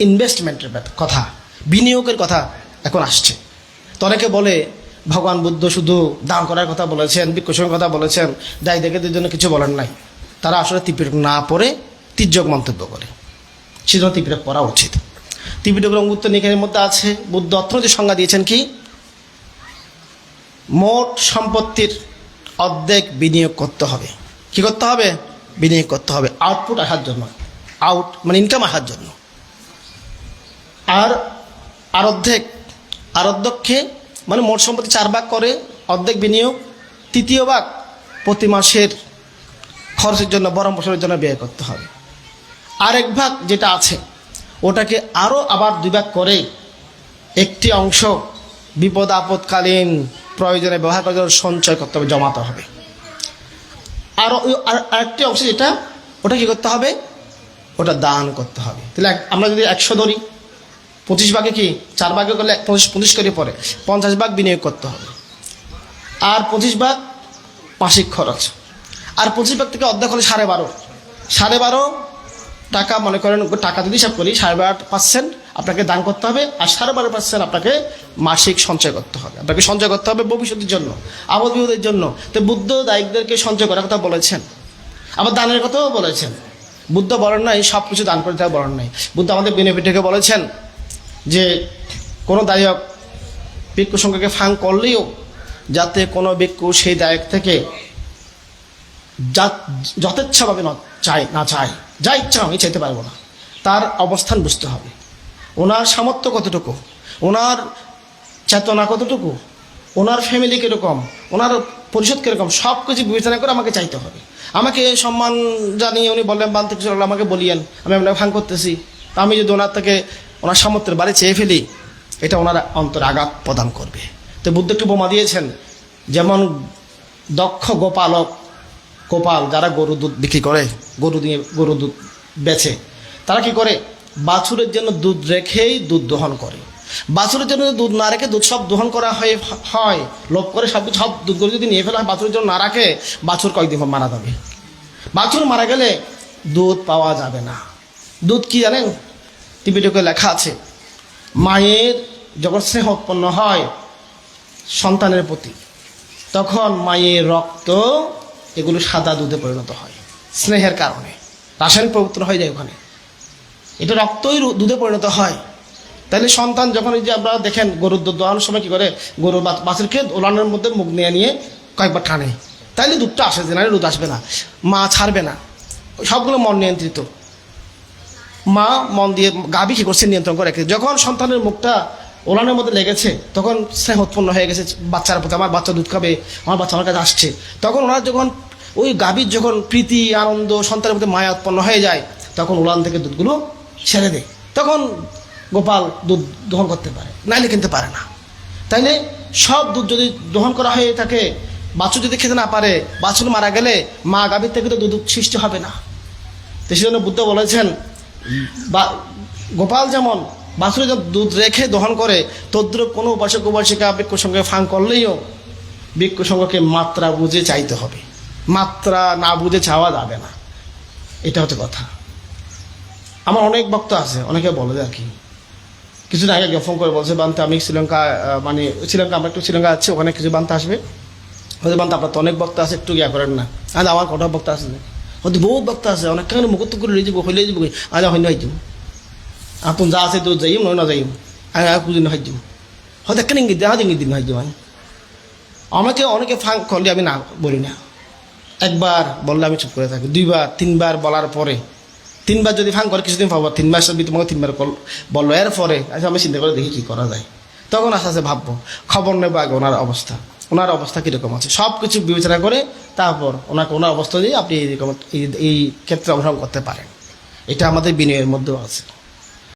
ইনভেস্টমেন্টের কথা। বিনিয়োগের কথা এখন আসছে। তো অনেকে বলে, ভগবান বুদ্ধ শুধু দান করার কথা বলেছেন বিক্ষোষের কথা বলেছেন, দায়ী দেখেদের জন্য কিছু বলেন নাই। তারা আসলে ত্রিপিটক না পড়ে তির্যক মন্তব্য করে। সেজন্য ত্রিপিটক পড়া উচিত। ত্রিপিটকের অঙ্গুত্ব নিকায়ের মধ্যে আছে, বুদ্ধ অর্থনৈতিক সংজ্ঞা দিয়েছেন কি? মোট সম্পত্তির অর্ধেক বিনিয়োগ করতে হবে। কি করতে হবে? বিনিয়োগ করতে হবে। আউটপুট আসার জন্য। আউট মানে ইনকাম আসার জন্য। আর আর অর্ধেক, আর অর্ধেককে মানে মোট সম্পত্তি চার ভাগ করে, অর্ধেক বিনিয়োগ, তৃতীয় ভাগ প্রতি মাসের খরচের জন্য, বরং বছরের জন্য ব্যয় করতে হবে। আরেক ভাগ যেটা আছে, ওটাকে আরও আবার দুই ভাগ করে একটি অংশ বিপদ আপদকালীন প্রয়োজনে ব্যবহার করার জন্য সঞ্চয় করতে হবে, জমাতে হবে। আরও আর, আরেকটি অংশ যেটা, ওটা কি করতে হবে? ওটা দান করতে হবে। তাহলে আমরা যদি একশো ধরি পঁচিশ ভাগে কি? চার ভাগে করলে পঁচিশ পঁচিশ করে পরে পঞ্চাশ ভাগ বিনিয়োগ করতে হবে। আর পঁচিশ ভাগ মাসিক খরচ। আর পঁচিশ ভাগ থেকে অর্ধেক হলে সাড়ে বারো। সাড়ে বারো টাকা মনে করেন, টাকা যদি হিসাব করি, সাড়ে বারো পার্সেন্ট আপনাকে দান করতে হবে, আর সাড়ে বারো পার্সেন্ট আপনাকে মাসিক সঞ্চয় করতে হবে। আপনাকে সঞ্চয় করতে হবে ভবিষ্যতের জন্য, আবদ বিপদের জন্য। তো বুদ্ধ দায়িকদেরকে সঞ্চয় করার কথা বলেছেন। আবার দানের কথাও বলেছেন। বুদ্ধ বরণ নাই সব কিছু দান করে দেওয়া বরণ নাই। বুদ্ধ আমাদের বেনিফিটকে বলেছেন যে কোনো দায়ক ভিক্ষু সংখ্যাকে ফাং করলেও যাতে কোনো ভিক্ষু সেই দায়ক থেকে যথেচ্ছভাবে না চাই না চায়। যা ইচ্ছা আমি চাইতে পারব না। তার অবস্থান বুঝতে হবে। ওনার সামর্থ্য কতটুকু? ওনার চেতনা কতটুকু? ওনার ফ্যামিলি কীরকম? ওনার পরিষদ কীরকম? সব কিছু বিবেচনা করে আমাকে চাইতে হবে। আমাকে সম্মান জানিয়ে উনি বললেন বান থেকে আমাকে বলিয়েন, আমি আপনাকে ফাং করতেছি। আমি যদি ওনার থেকে ওনার সামর্থ্যের বাড়ি চেয়ে ফেলি, এটা ওনার অন্তর আঘাত প্রদান করবে। তো বুদ্ধ একটু বোমা দিয়েছেন, যেমন দক্ষ গোপালক, গোপাল যারা গরু দুধ বিক্রি করে, গরু দিয়ে গরু দুধ বেচে, তারা কি করে? বাছুরের জন্য দুধ রেখেই দুধ দোহন করে। বাছুরের জন্য দুধ না রেখে দুধ সব দোহন করা হয়ে লোভ করে সব সব দুধগুলো যদি নিয়ে ফেলা হয়, বাছুরের জন্য না রাখে, বাছুর কয়েকদিন মারা যাবে। বাছুর মারা গেলে দুধ পাওয়া যাবে না। দুধ কি জানেন? টিপিটকে লেখা আছে, মায়ের যখন স্নেহ উৎপন্ন হয় সন্তানের প্রতি, তখন মায়ের রক্ত এগুলো সাদা দুধে পরিণত হয়, স্নেহের কারণে। রাসায়নিক পরিবর্তন হয়ে যায় ওখানে। এটা রক্তই দুধে পরিণত হয়। তাহলে সন্তান যখন এই যে আমরা দেখেন, গরুর দুধ দোয়ানোর সময় কি করে? গরুর বা- বাছুরকে ওলানের মধ্যে মুখ নিয়ে নিয়ে কয়েকবার টানে। তাইলে দুধটা আসে যে না দুধ আসবে না, মা ছাড়বে না। সবগুলো মন নিয়ন্ত্রিত। মা মন দিয়ে গাভী কি করছে নিয়ন্ত্রণ করে রেখেছে যখন সন্তানের মুখটা ওলানের মধ্যে লেগেছে, তখন স্নেহ উৎপন্ন হয়ে গেছে, বাচ্চার প্রতি আমার বাচ্চা দুধ খাবে, আমার বাচ্চা আমার কাছে আসছে। তখন ওনার যখন ওই গাভীর যখন প্রীতি, আনন্দ, সন্তানের প্রতি মায়া উৎপন্ন হয়ে যায়, তখন ওলান থেকে দুধগুলো ছেড়ে দেয়। তখন গোপাল দুধ দহন করতে পারে, নাইলে কিনতে পারে না। তাইলে সব দুধ যদি দহন করা হয়ে থাকে, বাছুর যদি খেতে না পারে, বাছুর মারা গেলে মা গাভীর থেকে তো দুধ সৃষ্টি হবে না। তো সেই জন্য বুদ্ধ বলেছেন বা গোপাল যেমন বাছুরে দুধ রেখে দহন করে, তদ্রুপ কোনো উপাসক উপাসিকা বৃক্ষ সঙ্গে ফাং করলেও বৃক্ষ সঙ্গকে মাত্রা বুঝে চাইতে হবে। মাত্রা না বুঝে চাওয়া যাবে না। এটা হচ্ছে কথা। আমার অনেক বক্তা আছে, অনেকে বলে আর কি। কিছুদিন আগে ফোন করে বলছে, বানতে, আমি শ্রীলঙ্কা মানে শ্রীলঙ্কা, আমরা একটু শ্রীলঙ্কা আছে ওখানে কিছু বানতে আসবে? হয়তো বানতে, আপনার তো অনেক বক্তা আছে, একটু ইয়া করেন না। আজ আমার কটা বক্তা আছে? হয়তো বহুত বক্তা আছে, অনেক কেন মুখত করে লই যাব হইলে যাব আজ হইন হাই যাব আপন যা আছে তো যাইম নয় না যাইম আমি আর কুদিন হাই যাব হয়তো কেন ইঙ্গিত দেওয়া ইঙ্গিত দিন যাব আমি আমাকে অনেকে ফাং করলে আমি না বলি না। একবার বললে আমি চুপ করে থাকি। দুইবার তিনবার বলার পরে তিনবার যদি ফাং করে কিছুদিন পাবো তিনবার সবই তোমাকে তিনবার কল বলল এর পরে আমি চিন্তা করে দেখি কী করা যায়। তখন আস্তে আস্তে ভাববো খবর নেব আগে ওনার অবস্থা ওনার অবস্থা কীরকম আছে? সব কিছু বিবেচনা করে তারপর ওনাকে, ওনার অবস্থা দিয়ে আপনি এই এই ক্ষেত্রে অংশগ্রহণ করতে পারেন। এটা আমাদের বিনিয়োগের মধ্যেও আছে।